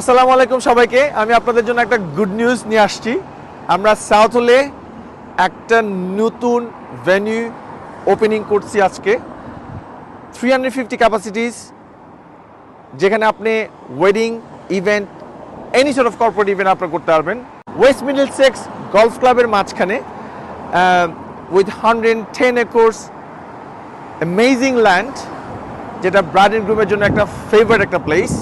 আসসালামু আলাইকুম সবাইকে। আমি আপনাদের জন্য একটা গুড নিউজ নিয়ে আসছি। আমরা সাউথ হলে একটা নতুন ভেন্যু ওপেনিং করছি আজকে। থ্রি হান্ড্রেড ফিফটি ক্যাপাসিটিস যেখানে আপনি wedding event any sort of corporate event আপনার করতে পারবেন। ওয়েস্ট মিডল সেক্স গলফ ক্লাবের মাঝখানে with hundred ten acres amazing land যেটা ব্রাইড এন্ড গ্রুমের জন্য একটা ফেভারিট একটা প্লেস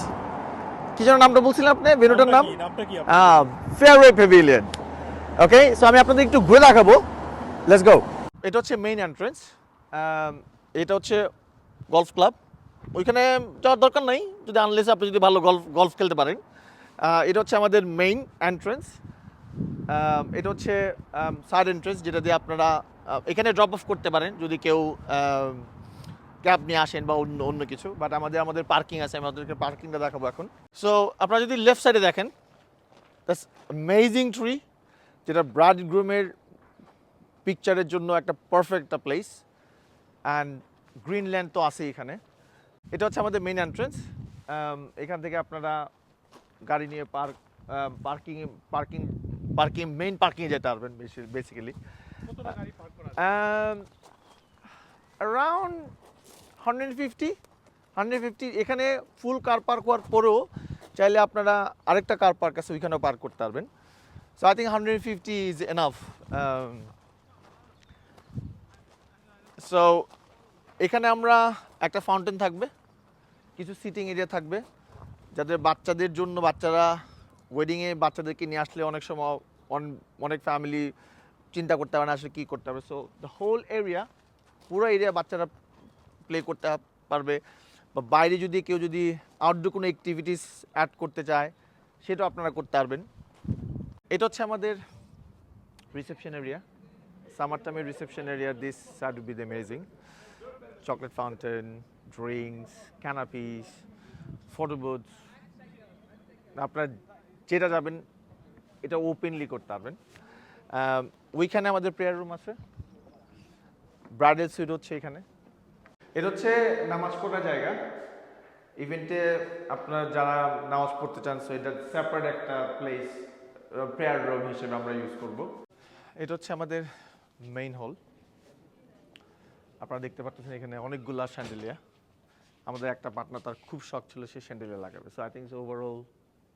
কি যেন নামটা বলছিলেন আপনি? ভেনুটার নাম? ফেয়ারওয়ে প্যাভিলিয়ন ওকে সো আমি আপনাদের একটু ঘুরে দেখাবো। লেটস গো এটা হচ্ছে মেইন এন্ট্রেন্স এটা হচ্ছে গলফ ক্লাব ওইখানে যাওয়ার দরকার নাই যদি আনলেস আপনি যদি ভালো গলফ গলফ খেলতে পারেন। এটা হচ্ছে আমাদের মেইন এন্ট্রেন্স এটা হচ্ছে সাইড এন্ট্রেন্স যেটা দিয়ে আপনারা এখানে ড্রপ অফ করতে পারেন যদি কেউ ক্যাব নিয়ে আসেন বা অন্য অন্য কিছু বাট আমাদের আমাদের পার্কিং আছে আমি আপনাদেরকে পার্কিংটা দেখাবো এখন। সো আপনারা যদি লেফট সাইডে দেখেন দ্যাটস অ্যামেজিং ট্রি যেটা ব্রাড গ্রুমের পিকচারের জন্য একটা পারফেক্ট একটা প্লেস অ্যান্ড গ্রিনল্যান্ড তো আছেই এখানে। এটা হচ্ছে আমাদের মেইন এন্ট্রেন্স এখান থেকে আপনারা গাড়ি নিয়ে park parking parking parking main পার্কিংয়ে যেতে পারবেন বেশি basically around hundred fifty hundred fifty, এখানে ফুল কার পার্ক হওয়ার পরেও চাইলে আপনারা আরেকটা কার পার্ক আছে, ওইখানেও পার্ক করতে পারবেন। So I think hundred fifty is enough so এখানে আমরা একটা ফাউন্টেন থাকবে, কিছু সিটিং এরিয়া থাকবে, যাদের বাচ্চাদের জন্য, বাচ্চারা ওয়েডিংয়ে বাচ্চাদেরকে নিয়ে আসলে অনেক সময় অন- অনেক ফ্যামিলি চিন্তা করতে পারে না, আসলে কী করতে হবে। সো দ্য হোল এরিয়া পুরো এরিয়া বাচ্চারা প্লে করতে পারবে। বা বাইরে যদি কেউ যদি আউটডোর কোনো অ্যাক্টিভিটিস অ্যাড করতে চায়, সেটাও আপনারা করতে পারবেন। এটা হচ্ছে আমাদের রিসেপশন এরিয়া সামার টাইমের reception area this side be the amazing chocolate fountain drinks canapes photo booths আপনার যেটা যাবেন, এটা ওপেনলি করতে পারবেন। ওইখানে আমাদের প্রেয়ার রুম আছে। ব্রাইডাল সুইট হচ্ছে এখানে। এটা হচ্ছে নামাজ পড়ার জায়গা। ইভেন্টে আপনার যারা নামাজ পড়তে চান সো এটা সেপারেট একটা প্লেস প্রেয়ার রুম হিসেবে আমরা ইউজ করব। এটা হচ্ছে আমাদের মেইন হল আপনারা দেখতে পাচ্ছেন এখানে অনেকগুলা স্যান্ডেলিয়া আমাদের একটা পার্টনার তার খুব শখ ছিল সে স্যান্ডেলিয়া লাগাবে। So I think overall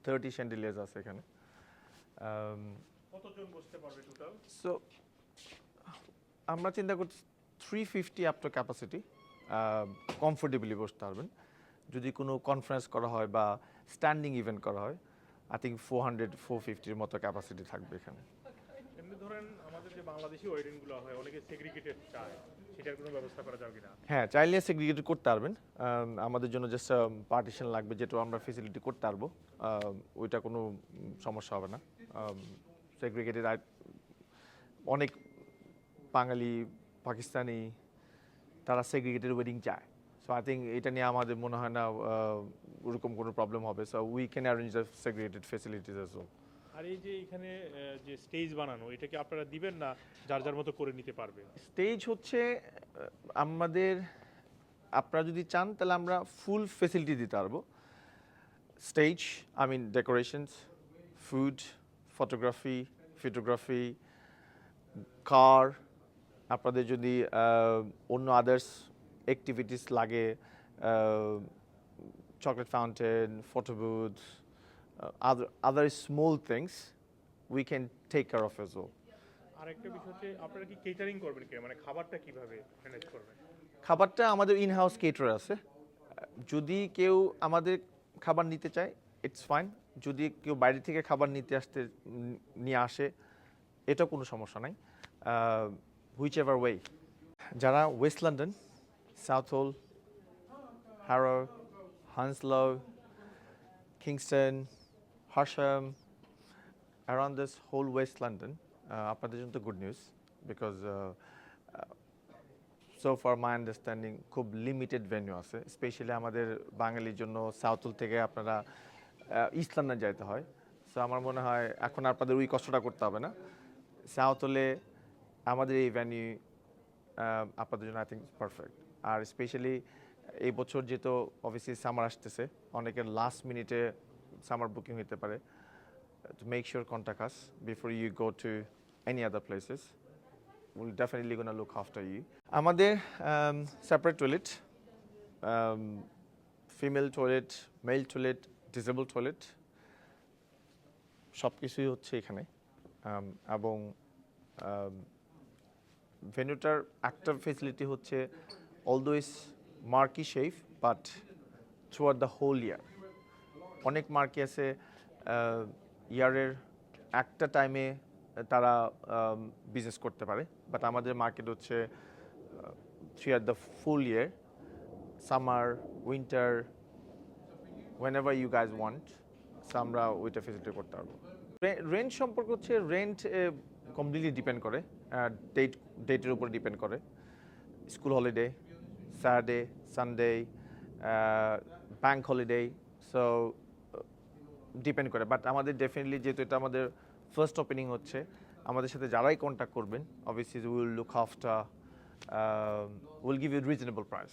thirty chandeliers আছে এখানে। Um, কতজন বসতে পারবে টোটাল সো আমরা চিন্তা করছি three fifty up to capacity comfortably বসতে পারবেন। যদি কোনো কনফারেন্স করা হয় বা স্ট্যান্ডিং ইভেন্ট করা হয় I think four hundred four ফিফটির মতো ক্যাপাসিটি থাকবে এখানে। এমনি ধরেন আমাদের যে বাংলাদেশি ওয়েডিংগুলো হয় অনেকে সেগ্রিগেটেড চায় সেটার কোনো ব্যবস্থা করা যাবে কিনা? হ্যাঁ চাইলে সেগ্রিগেট করতে পারবেন। আমাদের জন্য জাস্ট পার্টিশন লাগবে যেটা আমরা ফেসিলিটি করতে পারব। ওইটা কোনো সমস্যা হবে না। সেগ্রিগেটেড অনেক বাঙালি পাকিস্তানি তারা সেগ্রিগেটেড ওয়েডিং চায়। সো আই থিঙ্ক এটা নিয়ে আমাদের মনে হয় না ওরকম কোনো প্রবলেম হবে। So we can arrange the segregated facilities as well আর এই যে এখানে যে স্টেজ বানানো এটা কি আপনারা দিবেন না যার যার মতো করে নিতে পারবে? স্টেজ হচ্ছে আমাদের আপনারা যদি চান তাহলে আমরা ফুল ফেসিলিটি দিতে পারব। Stage I mean decorations food photography photography car আপনাদের যদি অন্য আদার্স অ্যাক্টিভিটিস লাগে chocolate fountain photo booth other other small things we can take care of as well আর একটা বিষয় হচ্ছে আপনারা কি কেটারিং করবেন কি? মানে খাবারটা কীভাবে ম্যানেজ করবেন? খাবারটা আমাদের ইন হাউস কেটার আছে। যদি কেউ আমাদের খাবার নিতে চায় ইটস ফাইন যদি কেউ বাইরে থেকে খাবার নিতে আসতে নিয়ে আসে এটা কোনো সমস্যা নাই। হুইচ এভার ওয়ে যারা West London Southall Harrow Hounslow Kingston Hersham around this whole West London আপনাদের জন্য তো good news because so for my understanding খুব লিমিটেড ভেন্যু আছে স্পেশালি আমাদের বাঙালির জন্য সাউথুল থেকে আপনারা ইস্ট লন্ডন যাইতে হয়। সো আমার মনে হয় এখন আপনাদের ওই কষ্টটা করতে হবে না। সাউথ হলে আমাদের এই ভ্যানিউ আপনাদের জন্য আই থিঙ্ক পারফেক্ট আর স্পেশালি এই বছর যেহেতু অফিসে সামার আসতেছে, অনেকের লাস্ট মিনিটে সামার বুকিং হইতে পারে। To make sure contact us before you go to any other places will definitely gonna look after you আমাদের separate toilet female toilet male toilet disabled toilet সব কিছুই হচ্ছে এখানে। um, এবং um, ভেন্যুটার একটা ফেসিলিটি হচ্ছে although is marquee chef but throughout the whole year অনেক marquee আছে ইয়ারের একটা টাইমে তারা বিজনেস করতে পারে বাট আমাদের মার্কেট হচ্ছে three R the full year summer winter whenever you guys want আমরা ওইটা ফেসিলিটি করতে পারব। রেন্ট সম্পর্ক হচ্ছে রেন্ট কমপ্লিটলি ডিপেন্ড করে ডেট ডেটের উপর ডিপেন্ড করে। School holiday Saturday Sunday bank holiday so depend করে। বাট আমাদের ডেফিনেটলি যেহেতু এটা আমাদের ফার্স্ট ওপেনিং হচ্ছে, আমাদের সাথে যারাই কন্ট্যাক্ট করবেন obviously will look after will give you reasonable price